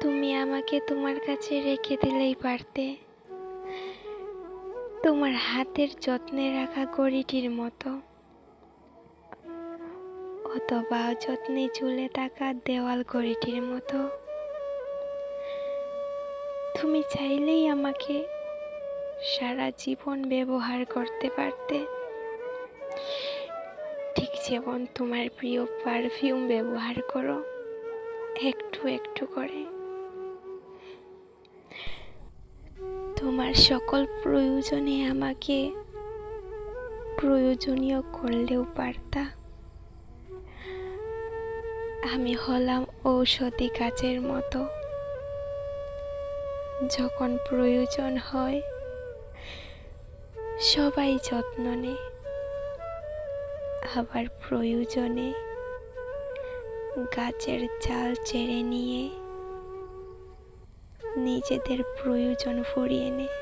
তুমি আমাকে তোমার কাছে রেখে দিলেই পারতে। তোমার হাতের যত্নে রাখা গড়িটির মতো। অথবা যত্নে ঝুলে থাকা দেওয়াল ঘড়িটির মতো। তুমি চাইলেই আমাকে সারা জীবন ব্যবহার করতে পারতে। ঠিক যেমন তোমার প্রিয় পারফিউম ব্যবহার করো, একটু একটু করে। তোমার সকল প্রয়োজনে আমাকে প্রয়োজনীয় করলেও পারতা। আমি হলাম ঔষধি গাছের মতো। যখন প্রয়োজন হয়, সবাই যত্ন নেয়। আবার প্রয়োজনে গাছের চাল চেড়ে নিয়ে নিজেদের প্রয়োজন ফুরিয়ে নেয়